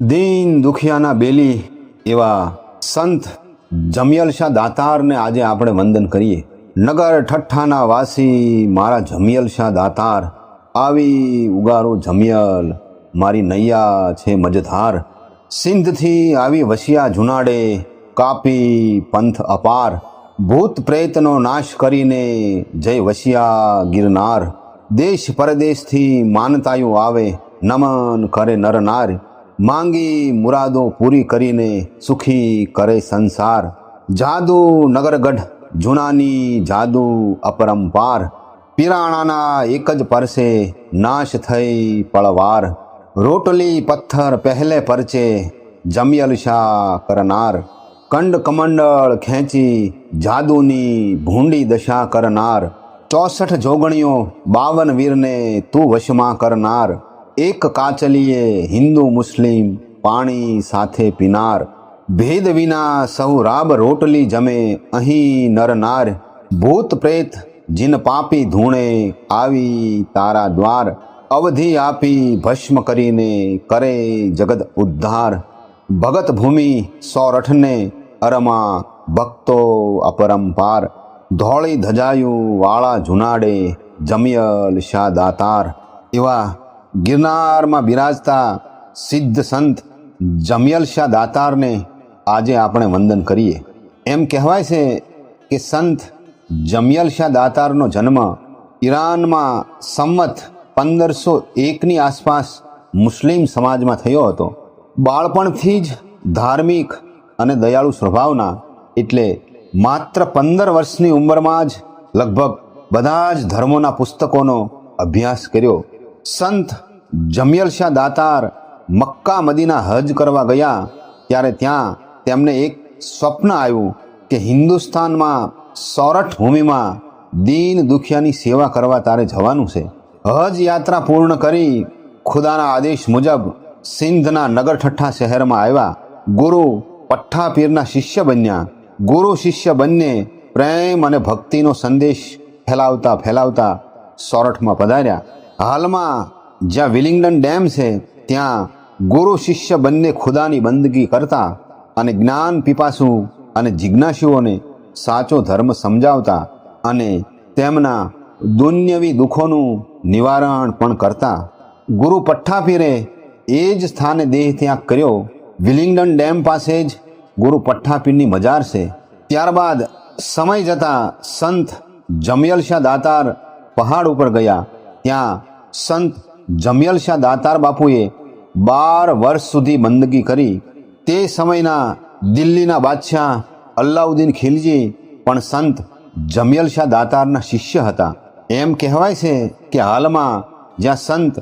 દીન દુખિયાના બેલી એવા સંત જમિયલ શાહ દાતારને આજે આપણે વંદન કરીએ. નગર ઠઠ્ઠાના વાસી મારા જમિયલ દાતાર, આવી ઉગારો જમિયલ, મારી નૈયા છે મજધાર. સિંધથી આવી વસિયા જુનાડે કાપી પંથ અપાર. ભૂત પ્રેતનો નાશ કરીને જય વસિયા ગિરનાર. દેશ પરદેશથી માનતાયું આવે, નમન કરે નર નાર. માંગી મુરાદો પૂરી કરીને સુખી કરે સંસાર. જાદુ નગરગઢ, જૂનાની જાદુ અપરંપાર. પિરાણાના એક જ પરસે નાશ થઈ પળવાર. રોટલી પથ્થર પહેલે પરચે જમિયલ શાહ કરનાર. કંડ કમંડળ ખેંચી જાદુની ભૂંડી દશા કરનાર. ચોસઠ જોગણીઓ બાવન વીરને તું વશમાં કરનાર. એક કાચલીએ હિન્દુ મુસ્લિમ પાણી સાથે પીનાર, ભેદ વિના સૌ રાબ રોટલી જમે, અહીં નરનાર ભૂત પ્રેત જીન પાપી ધૂણે આવી તારા દ્વાર, અવધિ આપી ભસ્મ કરીને કરે જગત ઉદ્ધાર. ભગત ભૂમિ સોરઠને અરમા ભક્તો અપરંપાર. ધોળી ધજાયું વાળા જુનાડે જમિયલ શાહ દાતાર એવા ગિરનારમાં બિરાજતા સિદ્ધ સંત જમિયલ દાતારને આજે આપણે વંદન કરીએ. એમ કહેવાય છે કે સંત જમિયલ દાતારનો જન્મ ઈરાનમાં સંમત પંદરસો એકની આસપાસ મુસ્લિમ સમાજમાં થયો હતો. બાળપણથી જ ધાર્મિક અને દયાળુ સ્વભાવના એટલે માત્ર પંદર વર્ષની ઉંમરમાં જ લગભગ બધા જ ધર્મોના પુસ્તકોનો અભ્યાસ કર્યો. સંત જમિયલ દાતાર મક્કા મદીના હજ કરવા ગયા, ત્યારે ત્યાં તેમને એક સ્વપ્ન આવ્યું કે હિન્દુસ્તાનમાં સોરઠ ભૂમિમાં દીન દુખિયાની સેવા કરવા તારે જવાનું છે. હજ યાત્રા પૂર્ણ કરી ખુદાના આદેશ મુજબ સિંધના નગરઠઠ્ઠા શહેરમાં આવ્યા. ગુરુ પઠ્ઠા પીરના શિષ્ય બન્યા. ગુરુ શિષ્ય બંને પ્રેમ અને ભક્તિનો સંદેશ ફેલાવતા ફેલાવતા સોરઠમાં પધાર્યા. હાલમાં જ્યાં વિલિંગડન ડેમ છે, ત્યાં ગુરુ શિષ્ય બંને ખુદાની બંદગી કરતા અને જ્ઞાન પીપાસુ અને જિજ્ઞાસુઓને સાચો ધર્મ સમજાવતા અને તેમના દુન્યવી દુઃખોનું નિવારણ પણ કરતા. ગુરુ પઠ્ઠાપીરે એ જ સ્થાને દેહ ત્યાગ કર્યો. વિલિંગડન ડેમ પાસે જ ગુરુ પઠ્ઠાપીરની મજાર છે. ત્યારબાદ સમય જતાં સંત જમિયલ શાહ દાતાર પહાડ ઉપર ગયા. ત્યાં સંત જમિયલ શાહ દાતાર બાપુએ બાર વર્ષ સુધી બંદગી કરી. તે સમયના દિલ્હીના બાદશાહ અલ્લાઉદ્દીન ખિલજી પણ સંત જમિયલ શાહ દાતારના શિષ્ય હતા. એમ કહેવાય છે કે હાલમાં જ્યાં સંત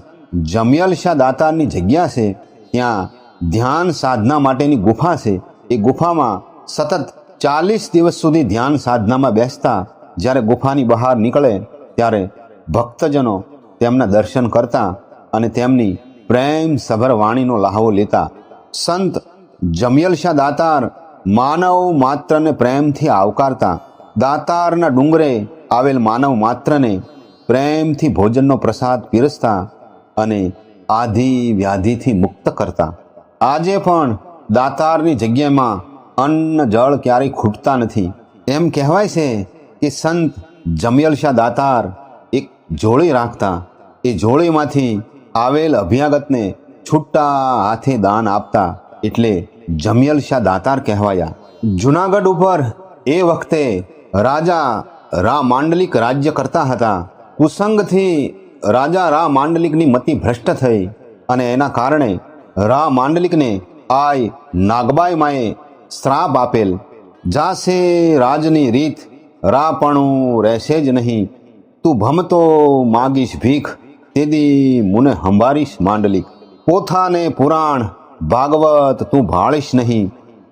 જમિયલ શાહ દાતારની જગ્યા છે, ત્યાં ધ્યાન સાધના માટેની ગુફા છે. એ ગુફામાં સતત ચાલીસ દિવસ સુધી ધ્યાન સાધનામાં બેસતા જ્યારે ગુફાની બહાર નીકળે, ત્યારે ભક્તજનો તેમના દર્શન કરતા અને તેમની પ્રેમ સભર વાણીનો લહાવો લેતા, સંત જમિયલશા દાતાર માનવ માત્રને પ્રેમથી આવકારતા, દાતારના ડુંગરે આવેલ માનવ માત્રને પ્રેમથી ભોજનનો પ્રસાદ પીરસતા અને આધિ વ્યાધિથી મુક્ત કરતા. આજે પણ દાતારની જગ્યામાં અન્ન જળ ક્યારેય ખૂટતા નથી. એમ કહેવાય છે કે સંત જમિયલશા દાતાર જોડી રાખતા એ જોળીમાંથી આવેલ અભ્યાગતને છૂટા હાથે દાન આપતા એટલે જમિયલ શાહ દાતાર કહેવાયા. જુનાગઢ ઉપર એ વખતે રાજા રા માંડલિક રાજ્ય કરતા હતા. કુસંગથી રાજા રા માંડલિકની મતિ ભ્રષ્ટ થઈ અને એના કારણે રા માંડલિકને આય નાગબાઈ માએ શ્રાપ આપેલ. જાશે રાજની રીત રાપણું રહેશે જ નહીં. તું ભમતો માગીશ ભીખ તેદી મુને હંભારીશ માંડલિક પોથાને પુરાણ ભાગવત તું ભાળીશ નહીં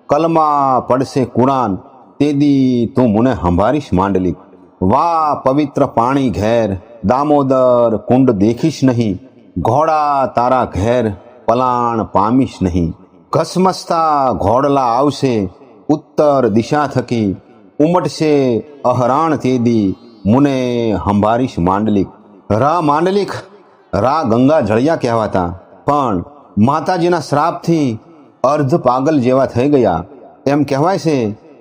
કલમા પડશે કુરાન તેદી તું મુને હંભારીશ માંડલિક વા પવિત્ર પાણી ઘેર દામોદર કુંડ દેખીશ નહીં ઘોડા તારા ઘેર પલાણ પામીશ નહીં ઘસમસતા ઘોડલા આવશે ઉત્તર દિશા થકી ઉમટશે અહરાણ તેદી મુને હંભારીશ માંડલિક રા માંડલિક રા ગંગા જળિયા કહેવાતા પણ માતાજીના શ્રાપથી અર્ધ પાગલ જેવા થઈ ગયા એમ કહેવાય છે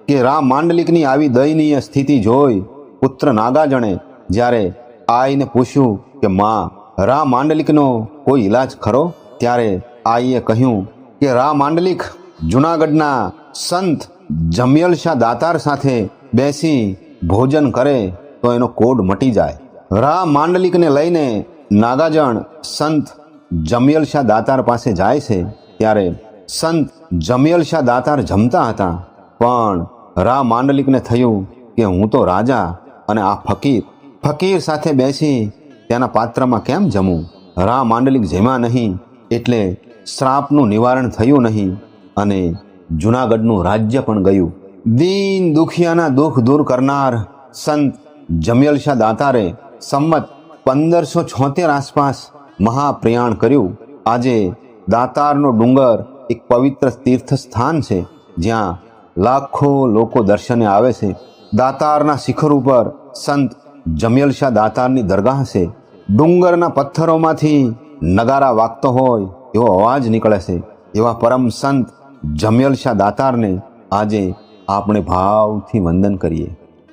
કે રા માંડલિકની આવી દયનીય સ્થિતિ જોઈ પુત્ર નાગાજણે જ્યારે આઈને પૂછ્યું કે માં રા માંડલિકનો કોઈ ઈલાજ ખરો ત્યારે આઈએ કહ્યું કે રા માંડલિક જુનાગઢના સંત જમ્યલ શાહ દાતાર સાથે બેસી ભોજન કરે તો એનો કોડ મટી જાય. રા માંડલિકને લઈને નાગાજણ સંત જમિયલ શાહ દાતાર પાસે જાય છે ત્યારે સંત જમિયલ શાહ દાતાર જમતા હતા. પણ રા માંડલિકને થયું કે હું તો રાજા અને આ ફકીર ફકીર સાથે બેસી તેના પાત્રમાં કેમ જમું? રા માંડલિક જેમાં નહીં એટલે શ્રાપનું નિવારણ થયું નહીં અને જુનાગઢનું રાજ્ય પણ ગયું. દીન દુખિયાના દુઃખ દૂર કરનાર સંત જમિયલ શાહ દાતારે સંમત પંદરસો છોતેર આસપાસ મહાપ્રયાણ કર્યું. આજે દાતારનો ડુંગર એક પવિત્ર તીર્થ સ્થાન છે, જ્યાં લાખો લોકો દર્શને આવે છે. દાતારના શિખર ઉપર સંત જમિયલ શાહ દાતારની દરગાહ છે. ડુંગરના પથ્થરોમાંથી નગારા વાગતો હોય એવો અવાજ નીકળે છે. એવા પરમ સંત જમિયલ શાહ દાતારને આજે આપણે ભાવથી વંદન કરીએ.